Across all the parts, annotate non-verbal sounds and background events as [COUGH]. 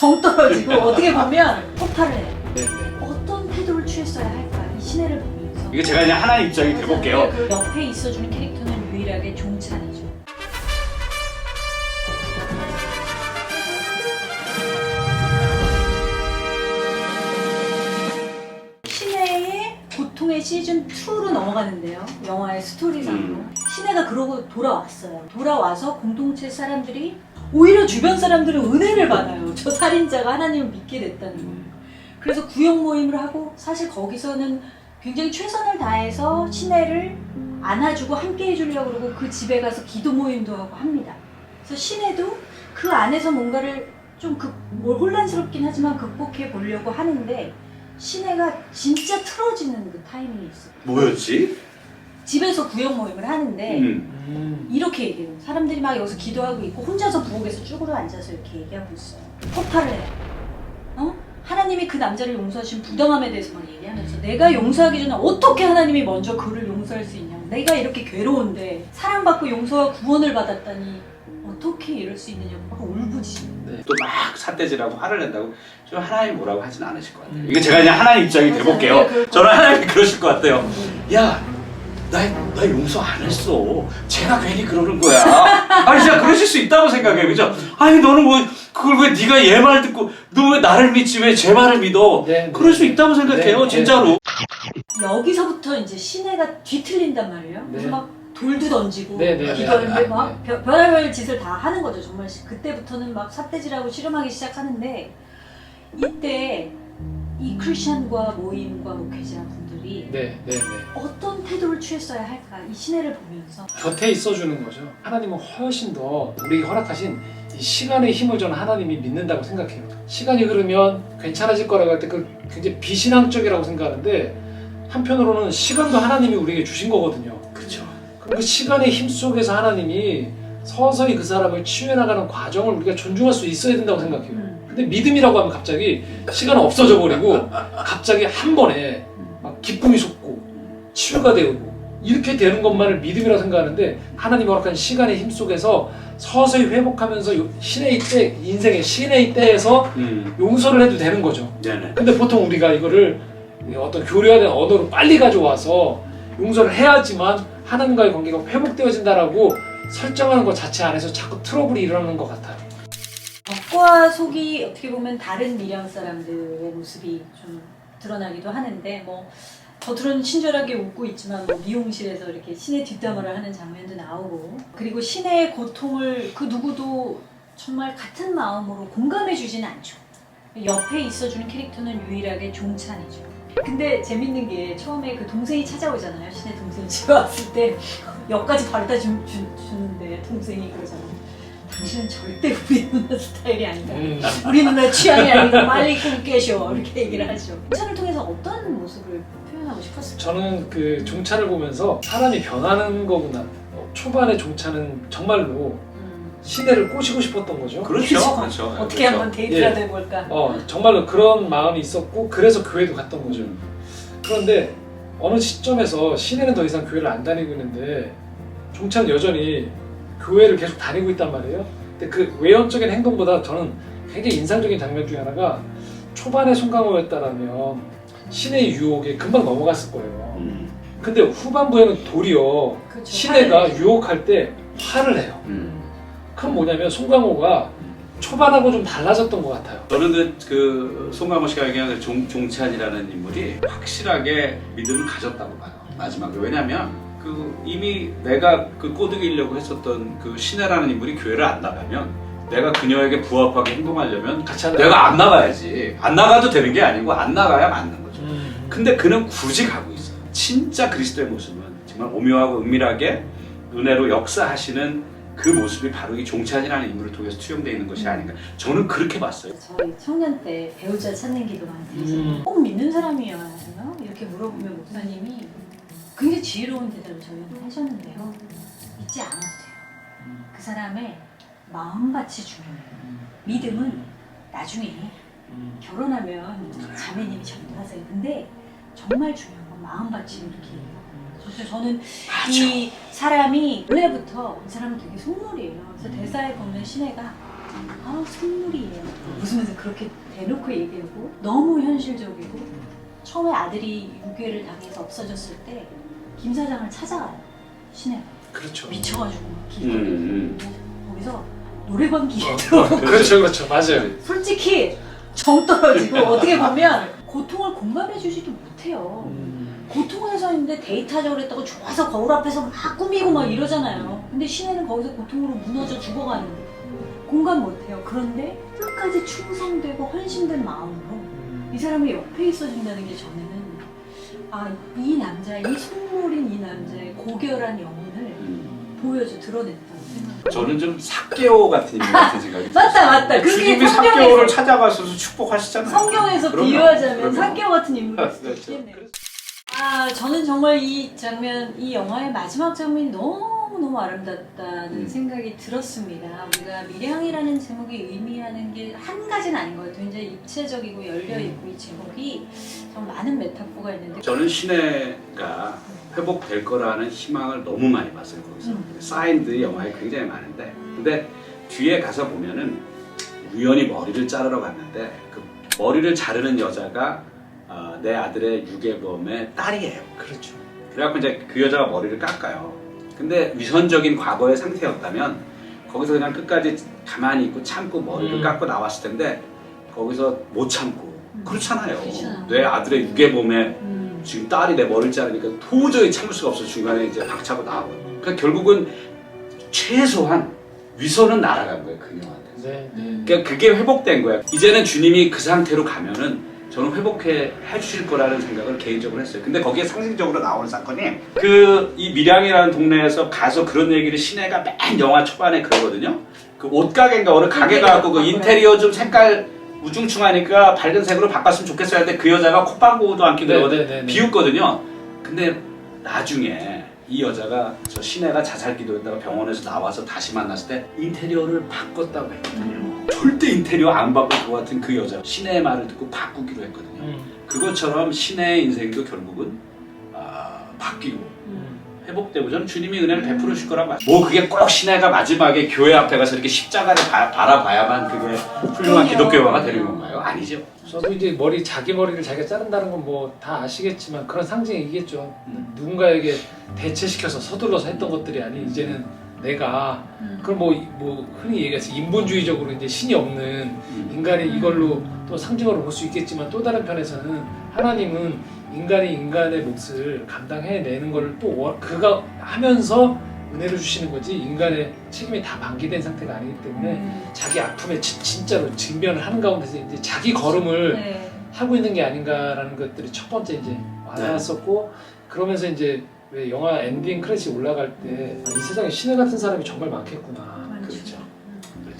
정 떨어지고 [LAUGHS] 어떻게 보면 폭발을 해요. 네. 어떤 태도를 취했어야 할까 이 시내를 보면서 이거 제가 그냥 하나님 입장이 돼볼게요. 그 옆에 있어주는 캐릭터는 유일하게 종찬이죠. 시내의 고통의 시즌 2로 넘어가는데요. 영화의 스토리상으로 음. 시내가 그러고 돌아왔어요. 돌아와서 공동체 사람들이 오히려 주변 사람들은 은혜를 받아요. 저 살인자가 하나님을 믿게 됐다는 거. 그래서 구역 모임을 하고 사실 거기서는 굉장히 최선을 다해서 시내를 안아주고 함께 해주려고 그러고 그 집에 가서 기도 모임도 하고 합니다. 그래서 시내도 그 안에서 뭔가를 좀 그 뭘 혼란스럽긴 하지만 극복해 보려고 하는데 시내가 진짜 틀어지는 그 타이밍이 있어요. 뭐였지? 집에서 구역 모임을 하는데 음. 음. 이렇게 얘기해요. 사람들이 막 여기서 기도하고 있고 혼자서 부엌에서 쭈그려 앉아서 이렇게 얘기하고 있어요. 폭발을 해요. 어? 하나님이 그 남자를 용서하신 부당함에 대해서 막 얘기하면서 내가 용서하기 전에 어떻게 하나님이 먼저 그를 용서할 수 있냐. 내가 이렇게 괴로운데 사랑받고 용서와 구원을 받았다니 어떻게 이럴 수 있느냐고 막 울부짖어요. 또막 삿대질하고 화를 낸다고 좀 하나님 뭐라고 하진 않으실 것 같아요. 음. 이거 제가 그냥 하나님 입장이 맞아요. 돼볼게요. 네, 그럴 저는 하나님이 그러실 것 같아요. 음. 야, 나, 나 용서 안 했어. 제가 괜히 그러는 거야. [LAUGHS] 아니, 진짜 그러실 수 있다고 생각해요. 그죠? 아니, 너는 뭐, 그걸 왜 네가 얘 말 듣고, 너 왜 나를 믿지? 왜 제 말을 믿어? 네, 그럴 네. 수 있다고 생각해요, 네, 네. 진짜로. 여기서부터 이제 시내가 뒤틀린단 말이에요. 그래서 네. 막 돌도 던지고 네, 네, 기도하는데 네, 네. 막 별- 별의별 짓을 다 하는 거죠. 정말 시- 그때부터는 막 삿대질하고 실험하기 시작하는데 이때 이 크리스천과 모임과 목회자 분들이 네, 네, 네. 어떤 태도를 취했어야 할까 이 시내를 보면서 곁에 있어주는 거죠. 하나님은 훨씬 더 우리에게 허락하신 이 시간의 힘을 저는 하나님이 믿는다고 생각해요. 시간이 흐르면 괜찮아질 거라고 할 때 그 굉장히 비신앙적이라고 생각하는데 한편으로는 시간도 하나님이 우리에게 주신 거거든요. 그쵸. 그럼 그 시간의 힘 속에서 하나님이 서서히 그 사람을 치유해 나가는 과정을 우리가 존중할 수 있어야 된다고 생각해요. 음, 근데 믿음이라고 하면 갑자기 시간은 없어져 버리고 갑자기 한 번에 막 기쁨이 솟고 치유가 되고 이렇게 되는 것만을 믿음이라고 생각하는데 하나님 허락한 시간의 힘 속에서 서서히 회복하면서 요- 신의 때 인생의 신의 때에서 음, 용서를 해도 되는 거죠. 네네. 근데 보통 우리가 이거를 어떤 교류화된 언어로 빨리 가져와서 용서를 해야지만 하나님과의 관계가 회복되어진다라고 설정하는 것 자체 안에서 자꾸 트러블이 일어나는 것 같아요. 겉과 속이 어떻게 보면 다른 미련 사람들의 모습이 좀 드러나기도 하는데 뭐 겉으로는 친절하게 웃고 있지만 뭐 미용실에서 이렇게 신의 뒷담화를 하는 장면도 나오고 그리고 신의 고통을 그 누구도 정말 같은 마음으로 공감해 주지는 않죠. 옆에 있어주는 캐릭터는 유일하게 종찬이죠. 근데 재밌는 게 처음에 그 동생이 찾아오잖아요. 신의 동생이 집에 왔을 때 주, 주, 주는데 동생이 그러잖아요. 당신은 절대 우리 누나 스타일이 아니다. 음. 우리 누나 취향이 아니고 [LAUGHS] 빨리 꿈 깨셔 이렇게 얘기를 하죠. 찬을 통해서 어떤 모습을 표현하고 싶었을까요? 저는 그 종찬을 보면서 사람이 변하는 거구나. 어, 초반에 종찬은 정말로 음, 시대를 꼬시고 싶었던 거죠. 그렇죠. 그렇죠. 어떻게 그렇죠. 한번 데이트라도 예. 해볼까? 어, 정말로 그런 마음이 있었고 그래서 교회도 갔던 거죠. 음. 그런데 어느 시점에서 시내는 더 이상 교회를 안 다니고 있는데 종찬은 여전히 교회를 계속 다니고 있단 말이에요. 근데 그 외연적인 행동보다 저는 굉장히 인상적인 장면 중에 하나가 초반에 송강호였다라면 신의 유혹에 금방 넘어갔을 거예요. 음, 근데 후반부에는 도리어 그렇죠. 시내가 화를. 유혹할 때 화를 내요. 음. 그럼 뭐냐면 송강호가 초반하고 좀 달라졌던 것 같아요. 저는 그, 그 송강호 씨가 얘기하는 그 종, 종찬이라는 인물이 확실하게 믿음을 가졌다고 봐요. 마지막에. 왜냐면 그 이미 내가 그 꼬드기려고 했었던 그 신혜라는 인물이 교회를 안 나가면 내가 그녀에게 부합하게 행동하려면 같이 한 내가 안 나가야지. 안 나가도 되는 게 아니고 안 나가야 맞는 거죠. 음. 근데 그는 굳이 가고 있어요. 진짜 그리스도의 모습은 정말 오묘하고 은밀하게 은혜로 역사하시는 그 모습이 바로 이 종찬이라는 인물을 통해서 투영되어 있는 것이 아닌가. 저는 그렇게 봤어요. 저희 청년 때 배우자 찾는 기도 많이 드리잖아요. 음. 꼭 믿는 사람이야 하나? 이렇게 물어보면 목사님이 굉장히 지혜로운 대답을 저희한테 하셨는데요. 믿지 않아도 돼요. 음. 그 사람의 마음밭이 중요해요. 믿음은 나중에 음. 결혼하면 자매님이 전도하세요. 근데 정말 중요한 건 마음밭이 이렇게 해요. 그래서 저는 이 사람이 원래부터 이 사람은 되게 속물이에요. 그래서 대사에 보면 신혜가 아 선물이에요. 웃으면서 그렇게 대놓고 얘기하고 너무 현실적이고 처음에 아들이 유괴를 당해서 없어졌을 때 김 사장을 찾아가요. 시내 그렇죠. 미쳐가지고 막 음, 음. 거기서 노래방 기에 어, 들어오고 그렇죠, 그렇죠, [LAUGHS] 맞아요. 솔직히 정 떨어지고 [LAUGHS] 어떻게 보면 고통을 공감해 주지도 못해요. 음. 고통에서 있는데 데이트하자고 그랬다고 좋아서 거울 앞에서 막 꾸미고 막 이러잖아요. 근데 신혜는 거기서 고통으로 무너져 죽어가는데 공감 못해요. 그런데 끝까지 충성되고 헌신된 마음으로 이 사람이 옆에 있어준다는 게 저는 아 이 남자, 이 속물인 이 남자의 고결한 영혼을 음. 보여줘 드러냈다고 생각해요. 저는 좀 사개오 같은 인물 같은 생각이 맞다 맞다. 그게 주님이 성경에서 사개오를 찾아가셔서 축복하시잖아요. 성경에서 그럼요. 비유하자면 그럼요. 상교 같은 인물일 수도 그렇죠. 있겠네요. 아 저는 정말 이 장면, 이 영화의 마지막 장면이 너무 너무 아름답다는 음. 생각이 들었습니다. 우리가 밀양이라는 제목이 의미하는 게 한 가지는 아닌 것 같아요. 굉장히 입체적이고 열려 있고 이 제목이 정 많은 메타포가 있는데. 저는 신혜가 회복될 거라는 희망을 너무 많이 봤어요 거기서 음. 사인드 영화에 굉장히 많은데 근데 뒤에 가서 보면은 우연히 머리를 자르러 갔는데 그 머리를 자르는 여자가 어, 내 아들의 유괴범의 딸이에요 그렇죠. 그래갖고 이제 그 여자가 머리를 깎아요 근데 위선적인 과거의 상태였다면 거기서 그냥 끝까지 가만히 있고 참고 머리를 음. 깎고 나왔을 텐데 거기서 못 참고 음. 그렇잖아요 그렇잖아요. 내 아들의 유괴범의 음. 지금 딸이 내 머리를 자르니까 도저히 참을 수가 없어 중간에 이제 박차고 나오고 그러니까 결국은 최소한 위선은 날아간 거예요 그녀한테 네, 네. 음. 그러니까 그게 회복된 거야 이제는 주님이 그 상태로 가면은 저는 회복해 해주실 거라는 생각을 개인적으로 했어요. 근데 거기에 상징적으로 나오는 사건이 그 이 밀양이라는 동네에서 가서 그런 얘기를 시내가 맨 영화 초반에 그러거든요. 그 옷가게인가 어느 가게 가갖고 그 인테리어 좀 색깔 우중충하니까 밝은 색으로 바꿨으면 좋겠어요. 할때 그 여자가 콧방구도 안 끼고 네, 이러거든. 네, 네, 네. 비웃거든요. 근데 나중에 이 여자가 저 시내가 자살 기도했다가 병원에서 나와서 다시 만났을 때 인테리어를 바꿨다고 했거든요. 절대 인테리어 안 바꿀 것 같은 그 여자 시내의 말을 듣고 바꾸기로 했거든요. 음. 그것처럼 시내의 인생도 결국은 아, 바뀌고 음. 회복되고 저는 주님이 은혜를 베풀어 주실 거라고. 뭐 그게 꼭 시내가 마지막에 교회 앞에 가서 이렇게 십자가를 바, 바라봐야만 그게 훌륭한. 기독교화가 되는 건가요? 아니죠. 저도 이제 머리 자기 머리를 자기가 자른다는 건 뭐 다 아시겠지만 그런 상징이겠죠. 음. 누군가에게 대체시켜서 서둘러서 했던 것들이 아니 이제는 내가 음. 그럼 뭐, 뭐 흔히 얘기해서 인본주의적으로 이제 신이 없는 음. 인간이 이걸로 또 상징으로 볼 수 있겠지만 또 다른 편에서는 하나님은 인간이 인간의 몫을 감당해내는 걸또 그가 하면서 은혜를 주시는 거지 인간의 책임이 다 방기된 상태가 아니기 때문에 음. 자기 아픔에 지- 진짜로 직면을 하는 가운데서 이제 자기 걸음을 네. 하고 있는 게 아닌가라는 것들이 첫 번째 이제 와닿았었고 그러면서 이제 왜 영화 엔딩 크레딧 올라갈 때 이 세상에 신의 같은 사람이 정말 많겠구나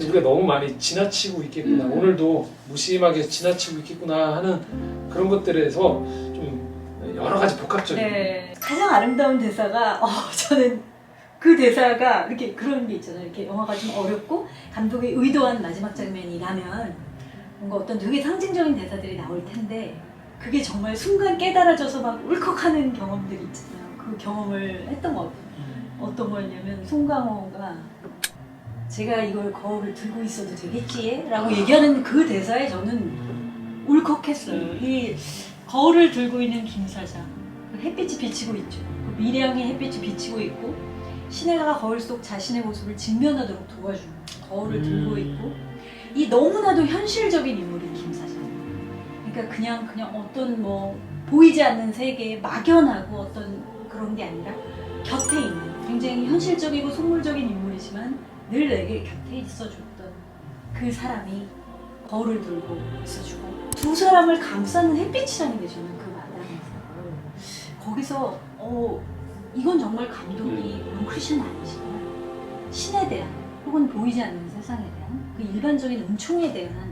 우리가 너무 많이 지나치고 있겠구나 음. 오늘도 무심하게 지나치고 있겠구나 하는 그런 것들에서 좀 여러 가지 복합적인 네. 가장 아름다운 대사가 어, 저는 그 대사가 이렇게 그런 게 있잖아요. 이렇게 영화가 좀 어렵고 감독이 의도한 마지막 장면이라면 뭔가 어떤 되게 상징적인 대사들이 나올 텐데 그게 정말 순간 깨달아져서 막 울컥하는 경험들이 있잖아요. 그 경험을 했던 것 같아요. 음. 어떤 거였냐면 송강호가 제가 이걸 거울을 들고 있어도 되겠지? 라고 얘기하는 그 대사에 저는 울컥했어요. 음. 이 거울을 들고 있는 김 사장. 그 햇빛이 비치고 있죠. 그 미량의 햇빛이 비치고 있고 시내가 거울 속 자신의 모습을 직면하도록 도와주는 거울을 음. 들고 있고 이 너무나도 현실적인 인물인 김 사장. 그러니까 그냥 그냥 어떤 뭐 보이지 않는 세계에 막연하고 어떤 그런 게 아니라 곁에 있는 굉장히 현실적이고 속물적인 인물이지만 늘 내게 곁에 있어줬던 그 사람이 거울을 들고 있어주고 두 사람을 감싸는 햇빛이라는 게 저는 그 마당에서. 거기서 어 이건 정말 감독이 물론 크리스천 아니지만 신에 대한 혹은 보이지 않는 세상에 대한 그 일반적인 은총에 대한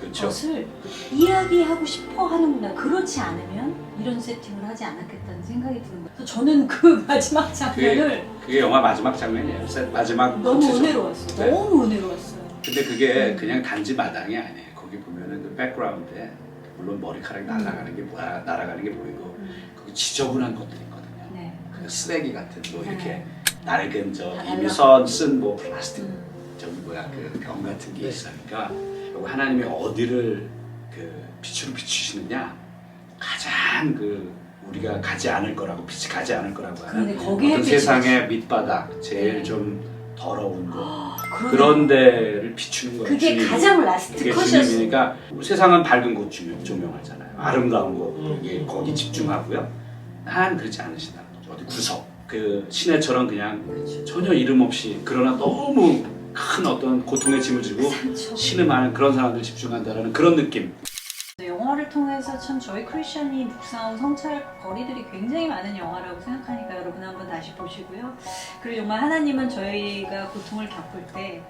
그렇죠. 것을 이야기하고 싶어 하는구나. 그렇지 않으면 이런 세팅을 하지 않았겠다는 생각이 드는 거예요. 그래서 저는 그 [LAUGHS] 마지막 장면을 그게 영화 마지막 장면이에요. 셋 마지막 너무 코트죠. 은혜로웠어요. 네. 너무 은혜로웠어요. 근데 그게 그냥 단지 마당이 아니에요. 거기 보면은 그 백그라운드에 물론 머리카락이 날아가는 게 뭐야, 날아가는 게 보이고 거기 지저분한 것들이 있거든요. 네. 그 쓰레기 같은 뭐 이렇게 네. 낡은 저다 이미 날라가. 선쓴 뭐 플라스틱 음. 저기 뭐야 그 병 같은 게 네. 있으니까 여기 하나님이 어디를 그 빛으로 비추시느냐 가장 그 우리가 가지 않을 거라고 빛이 가지 않을 거라고 하는 어떤 빛이 세상의 밑바닥 제일 네. 좀 더러운 거 그러네. 그런 데를 비추는 거예요. 그게 주님이. 가장 라스트. 주님이니까 세상은 밝은 곳 조명, 조명하잖아요. 아름다운 곳 음. 이게 거기 집중하고요. 난 그렇지 않으시다. 어디 구석 그 시내처럼 그냥 그렇죠. 전혀 이름 없이 그러나 너무 큰 어떤 고통의 짐을 지고 상처. 신음하는 그런 사람들 집중한다라는 그런 느낌. 영화를 통해서 참 저희 크리스천이 묵상하고 성찰 거리들이 굉장히 많은 영화라고 생각하니까 여러분 한번 다시 보시고요. 그리고 정말 하나님은 저희가 고통을 겪을 때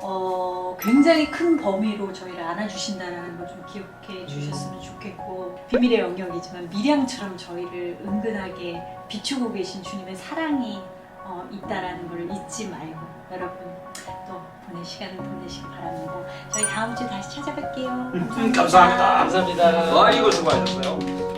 어, 굉장히 큰 범위로 저희를 안아주신다는 걸 좀 기억해 주셨으면 좋겠고 비밀의 영역이지만 미량처럼 저희를 은근하게 비추고 계신 주님의 사랑이 어, 있다라는 걸 잊지 말고 여러분 또 보낼 시간을 보내시기 바랍니다. 저희 다음 주에 다시 찾아뵐게요. 음, 감사합니다. 감사합니다. 와 이거 수고하셨어요.